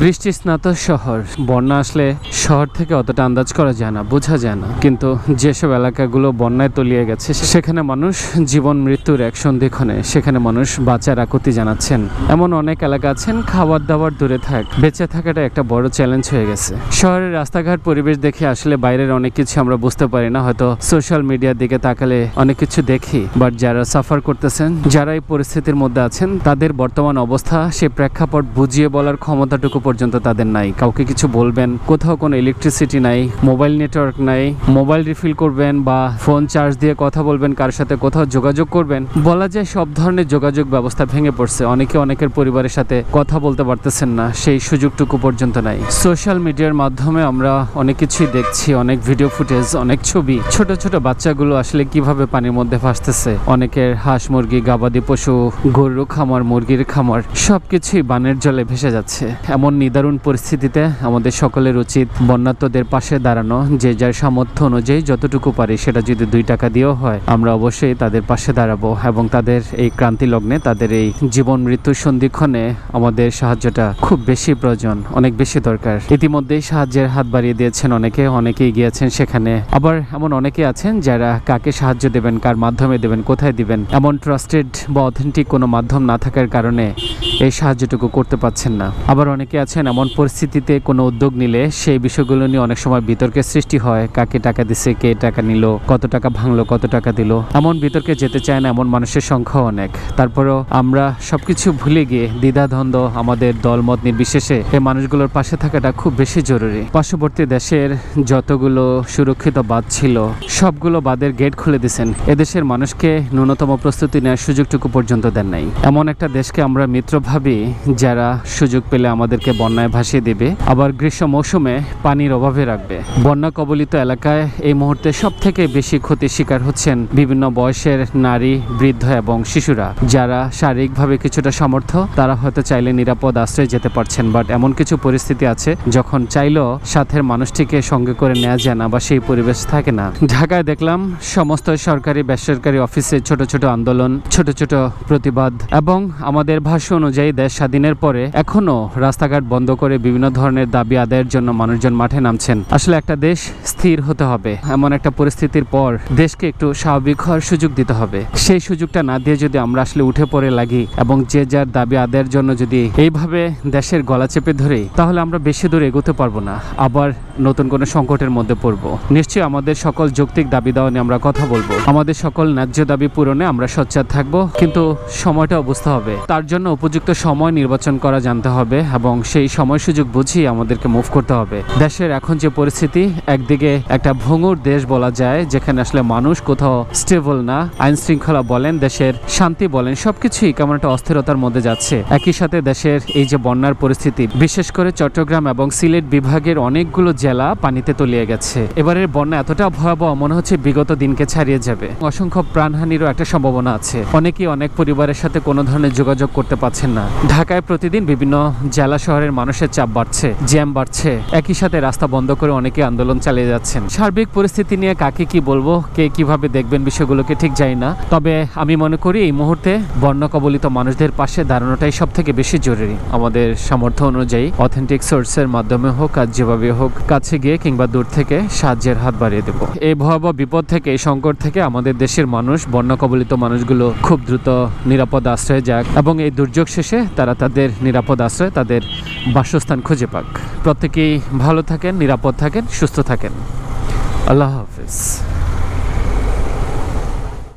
বৃষ্টি স্নাত শহর। বন্যা আসলে শহর থেকে অতটা আন্দাজ করা যায় না, বোঝা যায় না। কিন্তু যেসব এলাকাগুলো বন্যায় তলিয়ে গেছে সেখানে মানুষ জীবন মৃত্যুর এক সন্ধিক্ষণে, সেখানে মানুষ বাঁচার আকুতি জানাচ্ছেন। এমন অনেক এলাকা আছেন খাবার দাবার দূরে থাক। বেঁচে থাকাটা একটা বড় চ্যালেঞ্জ হয়ে গেছে। শহরের রাস্তাঘাট পরিবেশ দেখে আসলে বাইরের অনেক কিছু আমরা বুঝতে পারি না, হয়তো সোশ্যাল মিডিয়ার দিকে তাকালে অনেক কিছু দেখি। বাট যারা সাফার করতেছেন, যারা এই পরিস্থিতির মধ্যে আছেন, তাদের বর্তমান অবস্থা সে প্রেক্ষাপট বুঝিয়ে বলার ক্ষমতাটুকু পর্যন্ত তাদের নাই। কাউকে কিছু বলবেন, কোথাও কোনো ইলেকট্রিসিটি নাই মোবাইল নেটওয়ার্ক নাই মোবাইল রিফিল করবেন বা ফোন চার্জ দিয়ে কথা বলবেন কার সাথে কোথাও যোগাযোগ করবেন, বলা যায় সব ধরনের যোগাযোগ ব্যবস্থা ভেঙে পড়ছে। অনেকে অনেকের পরিবারের সাথে কথা বলতে পারতেছেন না, সেই সুযোগটুকু পর্যন্ত নাই। সোশ্যাল মিডিয়ার মাধ্যমে আমরা অনেক কিছুই দেখছি, অনেক ভিডিও ফুটেজ অনেক ছবি। ছোট ছোট বাচ্চাগুলো আসলে কীভাবে পানির মধ্যে ভাসতেছে? অনেকের হাঁস মুরগি, গাবাদি পশু, গরুর খামার, মুরগির খামার, সবকিছুই বানের জলে ভেসে যাচ্ছে। এমন নিদারুণ পরিস্থিতিতে আমাদের সকলের উচিত বন্যাত্মদের পাশে দাঁড়ানো, যে যার সামর্থ্য অনুযায়ী যতটুকু পারি সেটা যদি দুই টাকা দিয়েও হয়, আমরা অবশ্যই তাদের পাশে দাঁড়াবো এবং তাদের এই ক্রান্তি লগ্নে তাদের এই জীবন মৃত্যুর সন্ধিক্ষণে আমাদের সাহায্যটা খুব বেশি প্রয়োজন, অনেক বেশি দরকার। ইতিমধ্যেই সাহায্যের হাত বাড়িয়ে দিয়েছেন অনেকে, অনেকেই গিয়েছেন সেখানে। আবার এমন অনেকে আছেন যারা কাকে সাহায্য দেবেন, কার মাধ্যমে দেবেন, কোথায় দিবেন, এমন ট্রাস্টেড বা অথেন্টিক কোনো মাধ্যম না থাকার কারণে এই সাহায্যটুকু করতে পারছেন না। আবার অনেকে আছেন এমন পরিস্থিতিতে কোনো উদ্যোগ নিলে সেই বিষয়গুলো নিয়ে অনেক সময় বিতর্কের সৃষ্টি হয়। কাকে টাকা দিছে, কে টাকা নিল, কত টাকা ভাঙলো, কত টাকা দিল। এমন বিতর্কে যেতে চায় না এমন মানুষের সংখ্যা অনেক। তারপরেও আমরা সবকিছু ভুলে গিয়ে দ্বিধাদ্বন্দ্ব আমাদের দলমত নির্বিশেষে এই মানুষগুলোর পাশে থাকাটা খুব বেশি জরুরি। পার্শ্ববর্তী দেশের যতগুলো সুরক্ষিত বাঁধ ছিল, সবগুলো বাদের গেট খুলে দিয়েছেন। এদেশের মানুষকে ন্যূনতম প্রস্তুতি নেওয়ার সুযোগটুকু পর্যন্ত দেন নাই। এমন একটা দেশকে আমরা মিত্র ভাবি যারা সুযোগ পেলে আমাদেরকে বন্যায় ভাসিয়ে দেবে, আবার গ্রীষ্ম মৌসুমে পানির অভাবে রাখবে। বন্যা কবলিত এলাকায় এই মুহূর্তে সব থেকে বেশি ক্ষতির শিকার হচ্ছেন বিভিন্ন বয়সের নারী, বৃদ্ধ এবং শিশুরা। যারা শারীরিকভাবে কিছুটা সামর্থ্য তারা হয়তো চাইলে নিরাপদ আশ্রয়ে যেতে পারছেন, বাট এমন কিছু পরিস্থিতি আছে যখন চাইলেও সাথের মানুষটিকে সঙ্গে করে নেওয়া যায় না বা সেই পরিবেশ থাকে না। ঢাকায় দেখলাম সমস্ত সরকারি, বেসরকারি অফিসে ছোট ছোট আন্দোলন, ছোট ছোট প্রতিবাদ এবং আমাদের ভাষ্য অনুযায়ী দেশ স্বাধীনের পরে এখনও রাস্তাঘাট বন্ধ করে বিভিন্ন ধরনের দাবি আদায়ের জন্য মানুষজন মাঠে নামছেন। আসলে একটা দেশ স্থির হতে হবে। এমন একটা পরিস্থিতির পর দেশকে একটু স্বাভাবিক হওয়ার সুযোগ দিতে হবে। সেই সুযোগটা না দিয়ে যদি আমরা আসলে উঠে পড়ে লাগি এবং যে যার দাবি আদায়ের জন্য যদি এইভাবে দেশের গলা চেপে ধরি, তাহলে আমরা বেশি দূর এগোতে পারব না। আবার নতুন কোনো সংকটের মধ্যে পড়ব। নিশ্চয়ই আমাদের সকল যৌক্তিক দাবি দেওয়া নিয়ে আমরা কথা বলব। আমাদের সকল ন্যায্য দাবি পূরণে আমরা সোচ্চার থাকব, কিন্তু সময়টাও বুঝতে হবে। তার জন্য উপযুক্ত সময় নির্বাচন করা জানতে হবে এবং সেই সময় সুযোগ বুঝিয়ে আমাদেরকে মুভ করতে হবে। দেশের এখন যে পরিস্থিতি, একদিকে একটা ভঙ্গুর দেশ বলা যায়, যেখানে আসলে মানুষ কোথাও স্টেবল না। আইন শৃঙ্খলা বলেন, দেশের শান্তি বলেন, সবকিছুই কেমন একটা অস্থিরতার মধ্যে যাচ্ছে। একই সাথে দেশের এই যে বন্যার পরিস্থিতি, বিশেষ করে চট্টগ্রাম এবং সিলেট বিভাগের অনেকগুলো জেলা পানিতে তলিয়ে গেছে। এবারের বন্যা এতটা ভয়াবহ, মনে হচ্ছে বিগত দিনকে ছাড়িয়ে যাবে। অসংখ্য প্রাণহানিরও একটা সম্ভাবনা আছে। অনেকেই অনেক পরিবারের সাথে কোনো ধরনের যোগাযোগ করতে পারছেন না। ঢাকায় প্রতিদিন বিভিন্ন জেলা শহরের মানুষের চাপ বাড়ছে, জ্যাম বাড়ছে। একই সাথে রাস্তা বন্ধ করে অনেকে আন্দোলন চালিয়ে যাচ্ছেন। সার্বিক পরিস্থিতি নিয়ে কাকে কি বলব, কে কীভাবে দেখবেন বিষয়গুলোকে ঠিক জানি না। তবে আমি মনে করি এই মুহূর্তে বন্যা কবলিত মানুষদের পাশে দাঁড়ানোটাই সব থেকে বেশি জরুরি। আমাদের সামর্থ্য অনুযায়ী অথেন্টিক সোর্সের মাধ্যমে হোক আর যেভাবে হোক কাছে গিয়ে কিংবা দূর থেকে সাহায্যের হাত বাড়িয়ে দেব। এই ভয়াবহ বিপদ থেকে, এই সংকট থেকে আমাদের দেশের মানুষ বন্য কবলিত মানুষগুলো খুব দ্রুত নিরাপদ আশ্রয়ে যাক এবং এই দুর্যোগ শেষে তারা তাদের নিরাপদ আশ্রয়ে তাদের বাসস্থান খুঁজে পাক। প্রত্যেকেই ভালো থাকেন, নিরাপদ থাকেন, সুস্থ থাকেন। আল্লাহ হাফিজ।